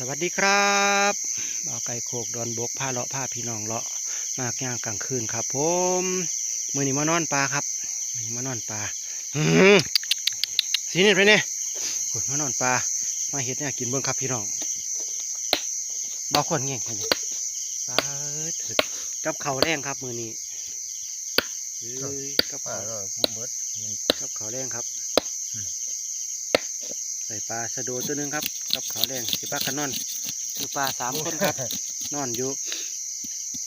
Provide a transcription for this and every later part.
สวัสดีครับบ่าวไก่โคกดอนบกผ้าเลาะผ้าพี่น้องเลาะมากย่างกลางคืนครับผมมือนี้มานอนปลาครับมือนี้มานอนปลาอื้อหือสีนี่ไปเนี่ยกดมานอนปลามาเห็ดเนี่ยกินเบิ้งครับพี่น้องบ่าวคนเงี้ยเห็นไหมปลาเถิดกับเขาวแรงครับมือนี้เอ้ยกับป่าเขาวก็เบิดกินกับเขาวแรงครับ ใส่ปลาสะโดตัวหนึงครับกับเขาวแรงสิปลาขนอนคือปลาสามคนครับ นอนอยู่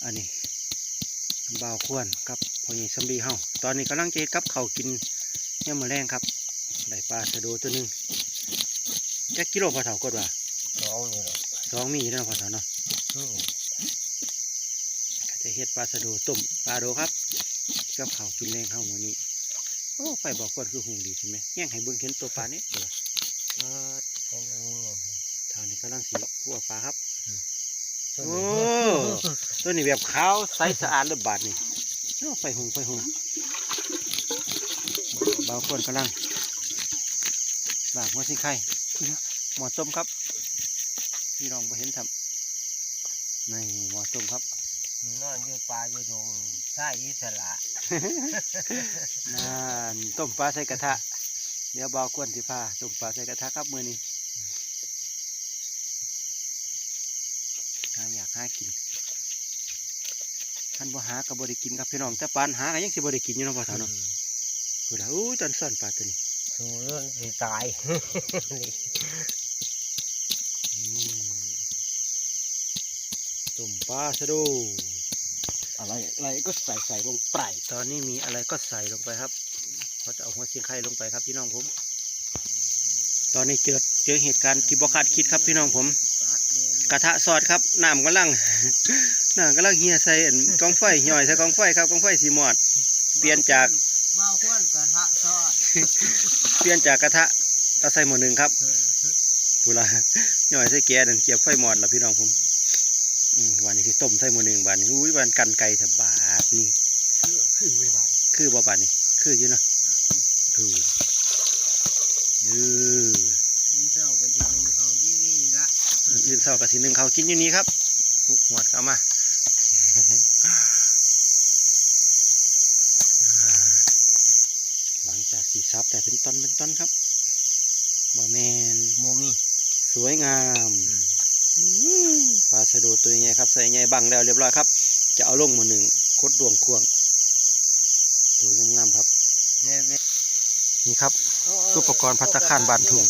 อันนี้บ่าวควรกับพ่อใหญ่สำลีเฮาตอนนี้กำลังจะเฮ็ดกับเขาวกินเนี่ยามมือแรงครับได้ปลาสะโดตัวหนึงจักกิโลพอเท่ากดว่าน้องนี่แหละสองมีอยู่แล้วพอเท่าเนาะอืมก็จะเฮ็ดปลาสะโดต้มปลาโดครับกับเขาวกินแรงเฮามื้อนี้โอ้ไฟบอกควรคือหงดีใช่ไหมแย่งให้เบิ่งเห็นตัวปลาเนี่ย เด้อปลาแค่นี้เท่านี้กำลังสีขัวปลาครับต้นโอ้นี้ตัวนี้แบบขาวใสสะอาดเลยบาดนี่โอ้ไฟหุงไฟหุงบางคนกำลังบางหัวสิไข่หมอต้มครับพี่น้องไปเห็นทำนี่หมอต้มครับนอนอยู่ป่าอยู่ดงใช่อิสระนั่นต้มปลาใส่กระทะ เดี๋ยวบาวกวนสิพาต้มปลาใส่กระทะครับมือนี้หาอยากหากินท่านบ่หากับ่ได้กินครับพี่น้องแต่ปานหาก็ยังสิบ่ได้กินอยู่เนาะพ่อเฒ่าเนาะคือละอู้ตอนซ่อนปลาตัวนี้สูเรื่องสิตายอืมตุ่มปลาชะโดอะไรอะไรก็ใส่ใส่ลงไปตอนนี้มีอะไรก็ใส่ลงไปครับ เราจะเอาหัวเชียงไข่ลงไปครับพี่น้องผม ตอนนี้เจอเจอเหตุการณ์ที่บคาดคิดครับพี่น้องผม กระทะซอดครับน้ำกำลังน้ำกำลังเฮียใส่อันกองไฟย่อยใส่กองไฟครับกองไฟสีหมอด เปลี่ยนจากเบาควนกระทะซอดเปลี่ยนจากกระทะก็ใส่หมดหนึ่งครับเวลาย่อยใส่แก๊สนั่นเกียบไฟหมอดแล้วพี่น้องผมอืมวันนี้ที่ต้มใส่หมดหนึ่งบาทนี่อุ้ยวันกันไก่ถบาทนี่ขึ้นไม่บานคือบ่บาทนี่คืออยู่เนาะ ถูกเออเจ้ากันทีนึงเขายี่นี่ละยืนเศร้ากับทีหนึ่งเขากินอยู่นี้ครับอุ๊ยหมดเข้ามาอ่าหลังจากสีซับแต่เป็นตอนเป็นตอนครับบะแมนโมมี่สวยงามอืมปลาสะโดตัวใหญ่ครับใส่ใหญ่บังแล้วเรียบร้อยครับ จะเอาลงมาหนึ่งคดดวงควง ตัวงามๆครับ เนี่ยเว้ย นี่ครับอุปกรณ์พัตตาคารบานถุง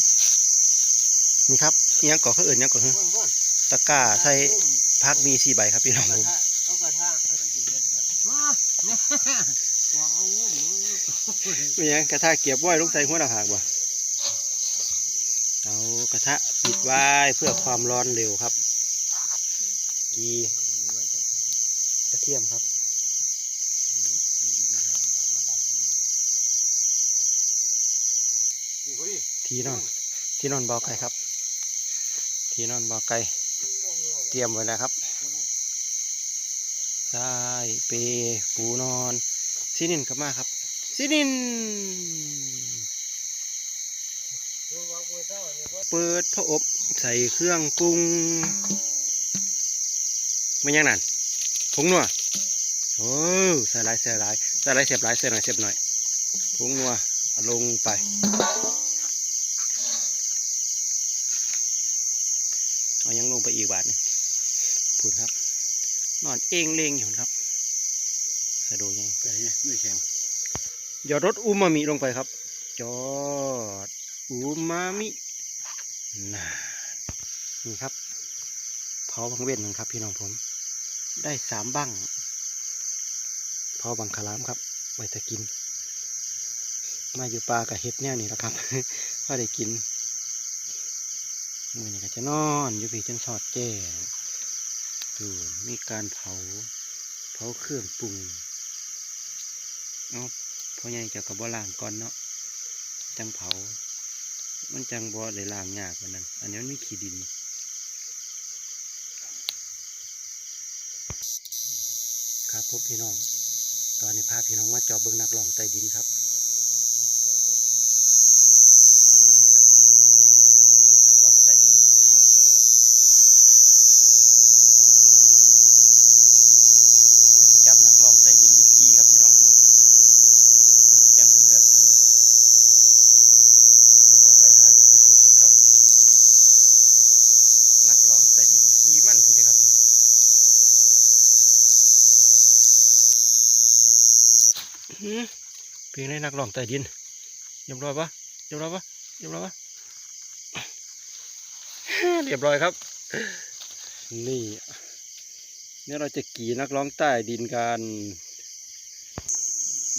นี่ครับอิหยังก่อเขาเอื่นอิหยังก่อฮึตะกร้าใส่พักมีสี่ใบครับพี่น้องผมเอากระทะเอากระทะมาเนี่ยว่าเอางุ่มเป็นหยังกระทะเกียบไว้ลงใส่หัวดาหากบ่เอากระทะปิดไว้เพื่อความร้อนเร็วครับกีกระเทียมครับ ที่นอน ที่นอนเบาไก่ครับ ที่นอนเบาไก่เตรียมไว้แล้วครับทรายเปปูนอนซีนินกลับมาครับซีนิน เปิดพระอบใส่เครื่องปรุงไม่ยังนั่นผงนัวโอ้ใส่หลายใส่หลายใส่หลายเสียบหลายใส่หน่อยเสียบหน่อยผงนัวลงไป เอายังลงไปอีกบาทหนึงพูดครับ นอนเองเลงอยู่ครับสะดูยังไงไม่แข็งหยอดรสอูมามิลงไปครับ จอดอูมามิน่านี่ครับเผาบังเว้นหนึ่งครับ พี่น้องผม ได้สามบังเผาบังคลามครับ ไว้จะกิน มาอยู่ปลากับเห็ดแนวนี้แหล้วครับก็ได้กิน มือนี่ก็จะนอนอยู่พี่จนสอดแจ้งดูมีการเผา เผาเครื่องปรุงเอาพ่อใหญ่เจะกับบ่ล้างก่อนเนาะจังเผา มันจังบ่ได้ล้างยากกว่านั้น อันนี้มันมีขี้ดินครับพบพี่น้อง ตอนนี้พาพี่น้องมาจอบเบิ้งนักร้องใต้ดินครับนะครับนักร้องใต้ดิน หืมเพ ลงในนักร้องใต้ดินเรียบร้อยปะเรียบร้อยปะเรียบร้อยปะเรียบร้อยครับ นี่เนี่ยเราจะกี่นักร้องใต้ดินกัน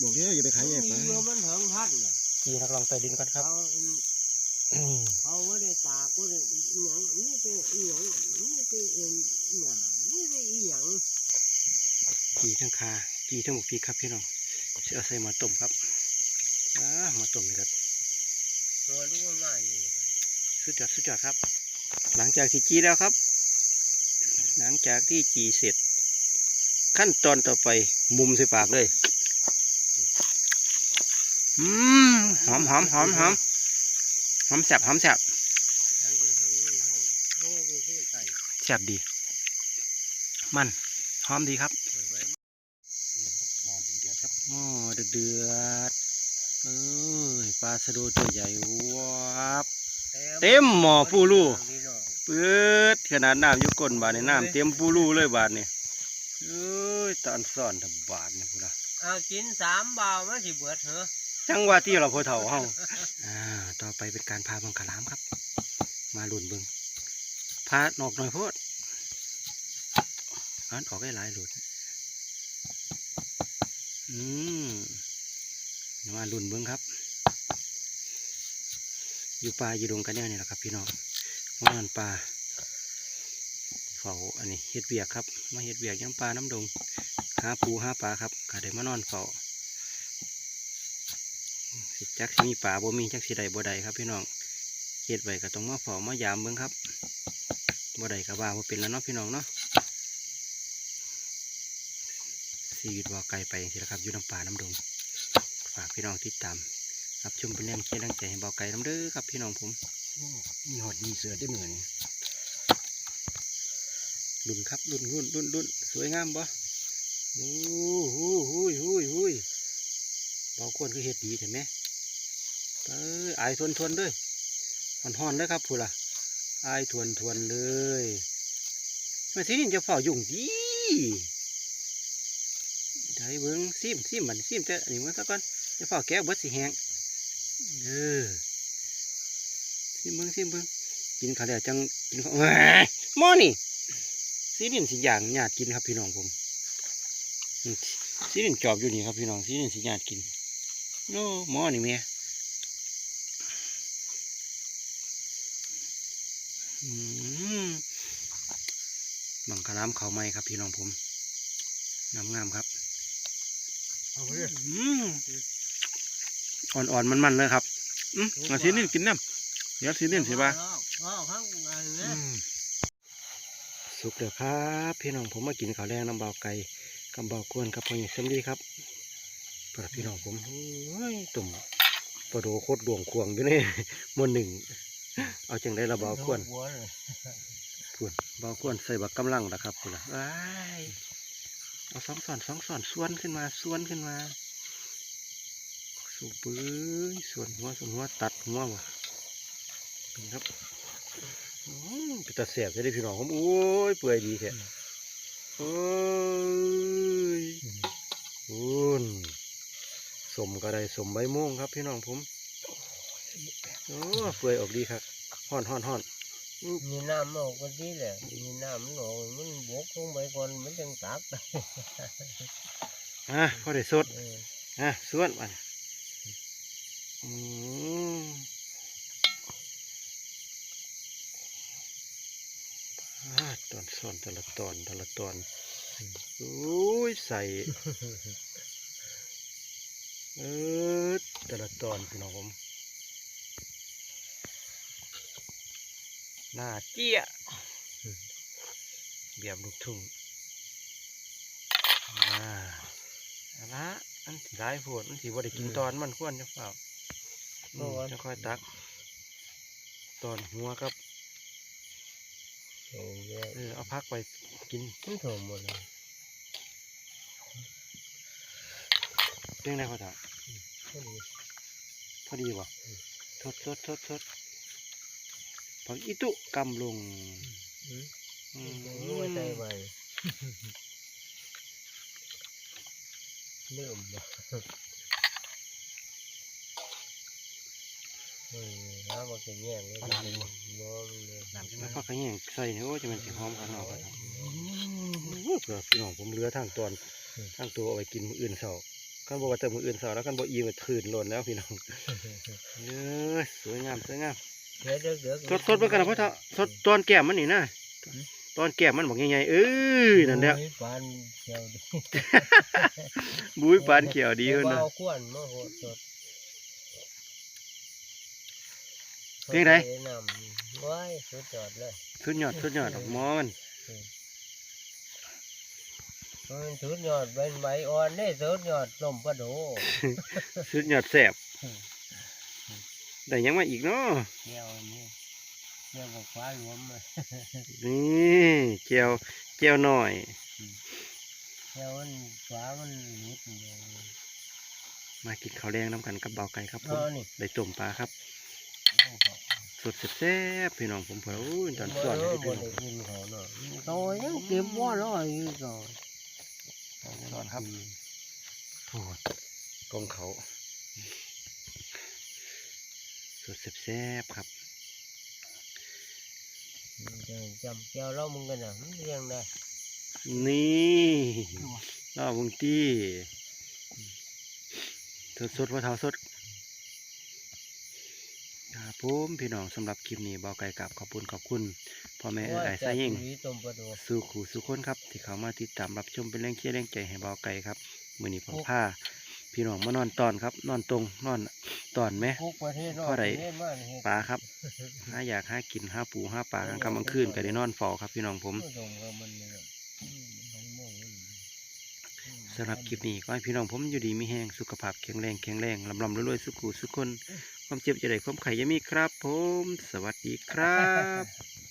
บอกแล้วอย่าไปขายแยกมีไปเยอะมันเถิงพันน่ะกี่นักร้องใต้ดินกันครับเขาอืมเขาไม่ได้ตากก็ได้อีหยังนี่คืออีหยังนี่คือเอ็นอีหยังนี่คืออีหยังกี่ทั้งคากี่ทั้งหมกพริกครับพี่น้อง เสือใส่มาต้มครับอ่ามาต้มเลยครับตัวนี้มันมาอยู่สุดยอดสุดยอดครับ หลังจากที่จีแล้วครับ หลังจากที่จีเสร็จ ขั้นตอนต่อไปมุมใส่ปากเลยอืมหอมหอมหอมหอมหอมแสบหอมแสบใช้อยู่ทั้งนั้นให้โอ้ดูที่ไก่แสบดี มันหอมดีครับ เปิดไว้ นอนถึงเดียวครับ อ๋อเดือดเดือดเอ้ยปลาสะโดตัวใหญ่วับเต็มหม้อปูรูพี่น้องเปิดขนาดน้ำอยู่ก้นบาดนี่น้ำเต็มปูรูเลยบาดนี่เอ้ยตอนซ่อนทำบาดนี่พูดละเอากินสามบาวมาสิเบิดเหรอจังหวะที่เราพอเถ่าเฮาอ่าต่อไปเป็นการพาบังคลามครับ มาหลุนเบิงพาหนอกหน่อยโพดอันออกได้หลายหลุด อืมเดี๋ยวมาลุนเบิงครับ อยู่ป่าอยู่ดงกันเนี่ยนี่แหละครับ พี่น้องว่านป่าเฝ้าอันนี้เฮ็ดเบียกครับ มาเฮ็ดเบียกยังป่าน้ำดงหาปูหาปลาครับก็ได้มานอนเฝ้าสิจักสิมีป่าบ่มีจักสิใดบ่ใดครับ พี่น้องเฮ็ดไว้ก็ต้องมาเฝ้ามายามเบิ่งครับบ่ใดก็ว่าบ่เป็นแล้วเนาะพี่น้องเนาะ ชีวิตว่าไกลไปอย่างที่ละครับอยู่น้ำป่าน้ำดงฝากพี่น้องติดตามรับชมเป็นแรงเชียร์แรงใจให้เบาไก่น้ำเด้อครับพี่น้องผมมีหอดมีเสือได้เหมือนรุ่นครับรุ่นรุ่นรุ่นรุ่นสวยงามบ่โอ้โหหุยหุยหุยเบาควรคือเห็ดดีเห็นไหมเอ้ยอายทวนทวนเลยห่อนห่อนๆเลยครับพูล่ะอายทวนทวนเลยมาสินี่จะเฝ้ายุ่งดี ได้เบิ้งซิมซิมมันซิมแต่อันนี้มันซะก่อนจะเฝ้าแก้วเบิดสิแห้งเออซิมเบิ้งซิมเบิ้งกินข้าวแล้วจังกินข้าวเอ้ยหม้อนี่สีนินสีอย่างหยาดกินครับพี่น้องผมอืมสีนินจอบอยู่นี่ครับพี่น้องสีนินสีหยาดกินโน้หมอนี่เมียมบังคลามเขาไหมครับพี่น้องผมน้ำงามครับ เอาไปเลยอืมอ่อนๆมันๆเลยครับอืมเอาสีนินกินน้ำเดี๋ยวสีนินสิบ้าอ๋อข้างในเนี่ยสุกเด้อครับ พี่น้องผมมากินข้าวแรงน้ำเบาไก่กับเบากวนกับพ่อใหญ่เสมดีครับเปิดพี่น้องผมโอ้ยตุ่มปลาโดโคตรดวงควงอยู่นี่หมนหนึ่งเอาจังได้ละเบากวนหัวเลยพูนเบากวนใส่บักกำลังนะครับพูนละว้าย เอาสองสอนสองสอนส่วนขึ้นมาส่วนขึ้นมา สูบปื้ยส่วนหัวส่วนหัวตัดหัวบ่นี่ครับอืมเป็นตาแสบจะได้พี่น้องผมโอ้ยเปื่อยดีแท้โอ้ยคุณสมก็ได้สมใบม่วงครับพี่น้องผมโอ้เปื่อยออกดีครับห่อนห่อนห่อน มีน้ำออกกันทีแหละ มีน้ำมันออกมันบกลงไปก่อนมันจังตักอะพอได้สดเอออะส่วนมันอืมอ่าตอนส่วนแต่ละตอนแต่ละตอนโอ้ยใส่เออแต่ละตอนพี่น้องผม หน้าเจี๊ยเบียบลูกทุ่งอ่าเอาละอันที่ร้ายโพดอันที่ว่าได้กินตอนมันควรจะเปล่าอืมจะค่อยตัก ตอนหัวครับโอ้ยเออเอาพักไปกินมันถมหมดเลยเรื่องอะไรเขาถามพอดีพอดีบ่ทดทดทดทด ของอิตุกำลงรู้ใจไวเริ่มแล้วน้ำมันแข็งแรงเลยน้ำมันก็แข็งแรงใส่เนี่ยโอ้จะมันสีหอมข้างนอกครับเผื่อพี่น้องผมเลือทางตอนทางตัวเอาไปกินมืออื่นเสาขั้นบอกว่าแต่มืออื่นเสาแล้วขั้นบอกอีมันถืนหล่นแล้วพี่น้องเยอะสวยงามสวยงาม เดี๋ยวเดี๋ยวเดี๋ยวสดสดเบิ่งกันนะพ่อเฒ่าสดตอนแก้มมันนี่นะตอนแก้มมันบอกใหญ่ๆเอ้ยนั่นแหละโอ้ยปานเขียวดีบุ้ยปานเขียวดีเพิ่นเบาน่ะขวนมาโหดสดเพลงใดสน้ำว้ายสุดยอดเลยสุดยอดสุดยอดดอกหมอมันมันสุดยอดเป็นใบอ่อนนี่สุดยอดลมปลาโดสุดยอดแสบ ได้หยังมาอีกเนาะเกี่ยวนี่เกี่ยวกับฟ้าหลวมมานี่เจียวเจียวหน่อยเกี่ยวมันฟ้ามันหลุดเลยมากินข้าวแดงน้ำกันกับเบาไก่ครับผเอมอนี่ได้ต้มปลาครับเอาเขาสดแซ่บๆพี่น้องผมเผาอุ้ยตอนสอนบ่ให้ได้พี่บ่น้องได้กินเขาเนาะโตยังเก็บว่าร้อยอยู่ก่อนสอนครับโทษกองเขาส ดแซ่บๆครับจะจำเกี่ยวเรามึงกันน่ะมันเรียงได้นี่ล่อวงตี้สดสดๆว่าเท้าสดครับผมพี่น้องสำหรับคลิปนี้เบาไก่กับขอบคุณขอบคุณพ่อแม่เอ๋ยไอ้สายยิงโอ้ยจัดต้มปลาโดสู่ขู่สู่คนครับ ที่เขามาติดตามรับชมเป็นแรงเชียร์แรงใจให้เบาไก่ครับมือนี้ผมพา พี่น้องมานอนตอนครับ นอนตรงนอนตอนไหมคุกประเทศนอกเท่าไหร่ประเทศมานี่ปลาครับหาอยากหากินหาปูหาปลากันกำลังคืนก็ได้นอนเฝ้าครับ พี่น้องผมผู้ชมก็มันเนี่ยอืมมันโม่งมันอืมสำหรับคลิปนี้ก็ให้พี่น้องผมอยู่ดีมีแห้งสุขภาพแข็งแรงแข็งแรงลำลำรวยๆสุขุสุขคน ความเจ็บจะได้ความไข่อยามีครับ ผม สวัสดีครับ